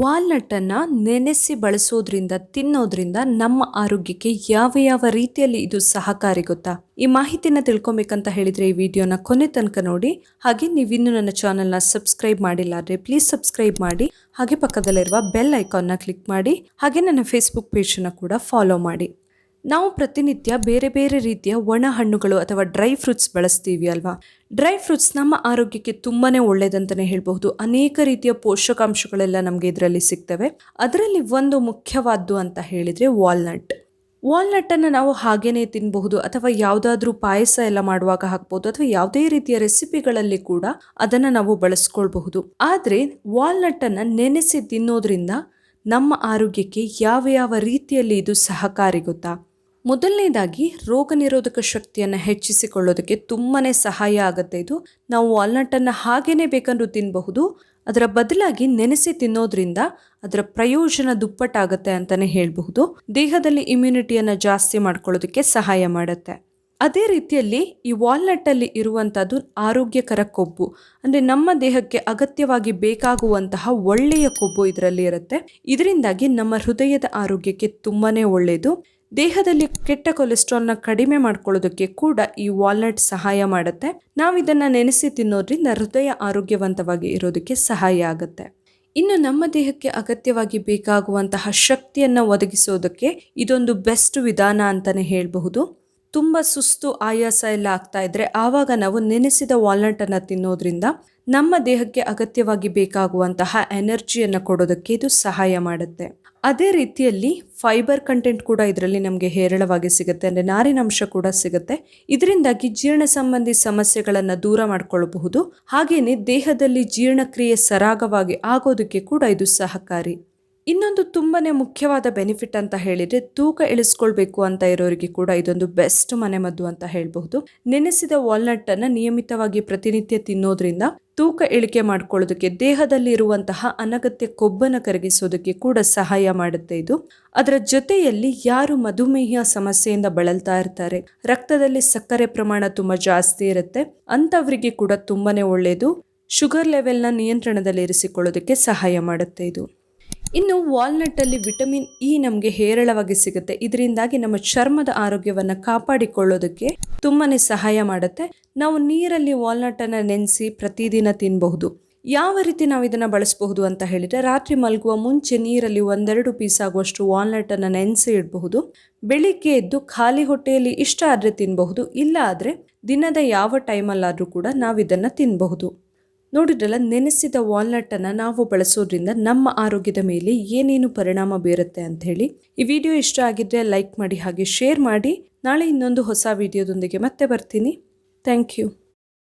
ವಾಲ್ನಟ್ಟನ್ನು ನೆನೆಸಿ ಬಳಸೋದ್ರಿಂದ, ತಿನ್ನೋದ್ರಿಂದ ನಮ್ಮ ಆರೋಗ್ಯಕ್ಕೆ ಯಾವ ಯಾವ ರೀತಿಯಲ್ಲಿ ಇದು ಸಹಕಾರಿ ಗೊತ್ತಾ? ಈ ಮಾಹಿತಿನ ತಿಳ್ಕೊಬೇಕಂತ ಹೇಳಿದರೆ ಈ ವಿಡಿಯೋನ ಕೊನೆ ತನಕ ನೋಡಿ. ಹಾಗೆ ನೀವಿನ್ನೂ ನನ್ನ ಚಾನಲ್ನ ಸಬ್ಸ್ಕ್ರೈಬ್ ಮಾಡಿಲ್ಲ ಆದರೆ ಪ್ಲೀಸ್ ಸಬ್ಸ್ಕ್ರೈಬ್ ಮಾಡಿ. ಹಾಗೆ ಪಕ್ಕದಲ್ಲಿರುವ ಬೆಲ್ ಐಕಾನ್ನ ಕ್ಲಿಕ್ ಮಾಡಿ. ಹಾಗೆ ನನ್ನ ಫೇಸ್ಬುಕ್ ಪೇಜನ್ನು ಕೂಡ ಫಾಲೋ ಮಾಡಿ. ನಾವು ಪ್ರತಿನಿತ್ಯ ಬೇರೆ ಬೇರೆ ರೀತಿಯ ಒಣ ಹಣ್ಣುಗಳು ಅಥವಾ ಡ್ರೈ ಫ್ರೂಟ್ಸ್ ಬಳಸ್ತೀವಿ ಅಲ್ವಾ? ಡ್ರೈ ಫ್ರೂಟ್ಸ್ ನಮ್ಮ ಆರೋಗ್ಯಕ್ಕೆ ತುಂಬಾ ಒಳ್ಳೇದಂತಲೇ ಹೇಳಬಹುದು. ಅನೇಕ ರೀತಿಯ ಪೋಷಕಾಂಶಗಳೆಲ್ಲ ನಮಗೆ ಇದರಲ್ಲಿ ಸಿಗ್ತವೆ. ಅದರಲ್ಲಿ ಒಂದು ಮುಖ್ಯವಾದ್ದು ಅಂತ ಹೇಳಿದರೆ ವಾಲ್ನಟ್. ವಾಲ್ನಟ್ಟನ್ನು ನಾವು ಹಾಗೇನೆ ತಿನ್ನಬಹುದು ಅಥವಾ ಯಾವುದಾದ್ರೂ ಪಾಯಸ ಎಲ್ಲ ಮಾಡುವಾಗ ಹಾಕ್ಬೋದು ಅಥವಾ ಯಾವುದೇ ರೀತಿಯ ರೆಸಿಪಿಗಳಲ್ಲಿ ಕೂಡ ಅದನ್ನು ನಾವು ಬಳಸ್ಕೊಳ್ಬಹುದು. ಆದರೆ ವಾಲ್ನಟ್ಟನ್ನು ನೆನೆಸಿ ತಿನ್ನೋದ್ರಿಂದ ನಮ್ಮ ಆರೋಗ್ಯಕ್ಕೆ ಯಾವ ಯಾವ ರೀತಿಯಲ್ಲಿ ಇದು ಸಹಕಾರಿ ಗೊತ್ತಾ? ಮೊದಲನೇದಾಗಿ ರೋಗ ನಿರೋಧಕ ಶಕ್ತಿಯನ್ನು ಹೆಚ್ಚಿಸಿಕೊಳ್ಳೋದಕ್ಕೆ ತುಂಬಾ ಸಹಾಯ ಆಗುತ್ತೆ ಇದು. ನಾವು ವಾಲ್ನಟನ್ನು ಹಾಗೇನೇ ಬೇಕಂದ್ರೂ ತಿನ್ನಬಹುದು ಅದರ ಬದಲಾಗಿ ನೆನೆಸಿ ತಿನ್ನೋದ್ರಿಂದ ಅದರ ಪ್ರಯೋಜನ ದುಪ್ಪಟ್ಟಾಗುತ್ತೆ ಅಂತಲೇ ಹೇಳಬಹುದು. ದೇಹದಲ್ಲಿ ಇಮ್ಯುನಿಟಿಯನ್ನು ಜಾಸ್ತಿ ಮಾಡ್ಕೊಳ್ಳೋದಕ್ಕೆ ಸಹಾಯ ಮಾಡುತ್ತೆ. ಅದೇ ರೀತಿಯಲ್ಲಿ ಈ ವಾಲ್ನಟ್ಟಲ್ಲಿ ಇರುವಂಥದ್ದು ಆರೋಗ್ಯಕರ ಕೊಬ್ಬು. ಅಂದರೆ ನಮ್ಮ ದೇಹಕ್ಕೆ ಅಗತ್ಯವಾಗಿ ಬೇಕಾಗುವಂತಹ ಒಳ್ಳೆಯ ಕೊಬ್ಬು ಇದರಲ್ಲಿ ಇರುತ್ತೆ. ಇದರಿಂದಾಗಿ ನಮ್ಮ ಹೃದಯದ ಆರೋಗ್ಯಕ್ಕೆ ತುಂಬಾ ಒಳ್ಳೆಯದು ದೇಹದಲ್ಲಿ ಕೆಟ್ಟ ಕೊಲೆಸ್ಟ್ರಾಲ್ನ ಕಡಿಮೆ ಮಾಡ್ಕೊಳ್ಳೋದಕ್ಕೆ ಕೂಡ ಈ ವಾಲ್ನಟ್ ಸಹಾಯ ಮಾಡುತ್ತೆ. ನಾವು ಇದನ್ನು ನೆನೆಸಿ ತಿನ್ನೋದ್ರಿಂದ ಹೃದಯ ಆರೋಗ್ಯವಂತವಾಗಿ ಇರೋದಕ್ಕೆ ಸಹಾಯ ಆಗುತ್ತೆ. ಇನ್ನು ನಮ್ಮ ದೇಹಕ್ಕೆ ಅಗತ್ಯವಾಗಿ ಬೇಕಾಗುವಂತಹ ಶಕ್ತಿಯನ್ನು ಒದಗಿಸೋದಕ್ಕೆ ಇದೊಂದು ಬೆಸ್ಟ್ ವಿಧಾನ ಅಂತಲೇ ಹೇಳಬಹುದು. ತುಂಬ ಸುಸ್ತು ಆಯಾಸ ಎಲ್ಲ ಆಗ್ತಾ ಇದ್ರೆ ಆವಾಗ ನಾವು ನೆನೆಸಿದ ವಾಲ್ನಟನ್ನು ತಿನ್ನೋದ್ರಿಂದ ನಮ್ಮ ದೇಹಕ್ಕೆ ಅಗತ್ಯವಾಗಿ ಬೇಕಾಗುವಂತಹ ಎನರ್ಜಿಯನ್ನು ಕೊಡೋದಕ್ಕೆ ಇದು ಸಹಾಯ ಮಾಡುತ್ತೆ. ಅದೇ ರೀತಿಯಲ್ಲಿ ಫೈಬರ್ ಕಂಟೆಂಟ್ ಕೂಡ ಇದರಲ್ಲಿ ನಮಗೆ ಹೇರಳವಾಗಿ ಸಿಗುತ್ತೆ, ಅಂದರೆ ನಾರಿನಂಶ ಕೂಡ ಸಿಗುತ್ತೆ. ಇದರಿಂದಾಗಿ ಜೀರ್ಣ ಸಂಬಂಧಿ ಸಮಸ್ಯೆಗಳನ್ನು ದೂರ ಮಾಡಿಕೊಳ್ಳಬಹುದು ಹಾಗೆಯೇ ದೇಹದಲ್ಲಿ ಜೀರ್ಣಕ್ರಿಯೆ ಸರಾಗವಾಗಿ ಆಗೋದಕ್ಕೆ ಕೂಡ ಇದು ಸಹಕಾರಿ. ಇನ್ನೊಂದು ತುಂಬಾ ಮುಖ್ಯವಾದ ಬೆನಿಫಿಟ್ ಅಂತ ಹೇಳಿದ್ರೆ ತೂಕ ಇಳಿಸ್ಕೊಳ್ಬೇಕು ಅಂತ ಇರೋರಿಗೆ ಕೂಡ ಇದೊಂದು ಬೆಸ್ಟ್ ಮನೆಮದ್ದು ಅಂತ ಹೇಳಬಹುದು. ನೆನೆಸಿದ ವಾಲ್ನಟ್ ಅನ್ನ ನಿಯಮಿತವಾಗಿ ಪ್ರತಿನಿತ್ಯ ತಿನ್ನೋದ್ರಿಂದ ತೂಕ ಇಳಿಕೆ ಮಾಡ್ಕೊಳ್ಳೋದಕ್ಕೆ, ದೇಹದಲ್ಲಿ ಇರುವಂತಹ ಅನಗತ್ಯ ಕೊಬ್ಬನ್ನು ಕರಗಿಸೋದಕ್ಕೆ ಕೂಡ ಸಹಾಯ ಮಾಡುತ್ತೆ ಇದು. ಅದರ ಜೊತೆಯಲ್ಲಿ ಯಾರು ಮಧುಮೇಹ ಸಮಸ್ಯೆಯಿಂದ ಬಳಲ್ತಾ ಇರ್ತಾರೆ, ರಕ್ತದಲ್ಲಿ ಸಕ್ಕರೆ ಪ್ರಮಾಣ ತುಂಬಾ ಜಾಸ್ತಿ ಇರುತ್ತೆ ಅಂತವರಿಗೆ ಕೂಡ ತುಂಬಾನೇ ಒಳ್ಳೆಯದು ಶುಗರ್ ಲೆವೆಲ್ನ ನಿಯಂತ್ರಣದಲ್ಲಿ ಇರಿಸಿಕೊಳ್ಳೋದಕ್ಕೆ ಸಹಾಯ ಮಾಡುತ್ತೆ ಇದು. ಇನ್ನು ವಾಲ್ನಟ್ಟಲ್ಲಿ ವಿಟಮಿನ್ ಇ ನಮಗೆ ಹೇರಳವಾಗಿ ಸಿಗುತ್ತೆ. ಇದರಿಂದಾಗಿ ನಮ್ಮ ಚರ್ಮದ ಆರೋಗ್ಯವನ್ನು ಕಾಪಾಡಿಕೊಳ್ಳೋದಕ್ಕೆ ತುಂಬಾನೇ ಸಹಾಯ ಮಾಡುತ್ತೆ. ನಾವು ನೀರಲ್ಲಿ ವಾಲ್ನಟ್ಟನ್ನು ನೆನೆಸಿ ಪ್ರತಿದಿನ ತಿನ್ನಬಹುದು ಯಾವ ರೀತಿ ನಾವು ಇದನ್ನು ಬಳಸಬಹುದು ಅಂತ ಹೇಳಿದರೆ, ರಾತ್ರಿ ಮಲಗುವ ಮುಂಚೆ ನೀರಲ್ಲಿ ಒಂದೆರಡು ಪೀಸ್ ಆಗುವಷ್ಟು ವಾಲ್ನಟನ್ನು ನೆನೆಸಿ ಇಡಬಹುದು. ಬೆಳಿಗ್ಗೆ ಎದ್ದು ಖಾಲಿ ಹೊಟ್ಟೆಯಲ್ಲಿ ಇಷ್ಟ ಆದರೆ ತಿನ್ನಬಹುದು ಇಲ್ಲ ಆದರೆ ದಿನದ ಯಾವ ಟೈಮಲ್ಲಾದರೂ ಕೂಡ ನಾವು ಇದನ್ನು ತಿನ್ನಬಹುದು ನೋಡಿದ್ರಲ್ಲ, ನೆನೆಸಿದ ವಾಲ್ನಟ್ಟನ್ನು ನಾವು ಬಳಸೋದ್ರಿಂದ ನಮ್ಮ ಆರೋಗ್ಯದ ಮೇಲೆ ಏನೇನು ಪರಿಣಾಮ ಬೀರುತ್ತೆ ಅಂತ ಹೇಳಿ ಈ ವಿಡಿಯೋ ಇಷ್ಟ ಆಗಿದ್ರೆ ಲೈಕ್ ಮಾಡಿ ಹಾಗೆ ಶೇರ್ ಮಾಡಿ. ನಾಳೆ ಇನ್ನೊಂದು ಹೊಸ ವಿಡಿಯೋದೊಂದಿಗೆ ಮತ್ತೆ ಬರ್ತೀನಿ. Thank you.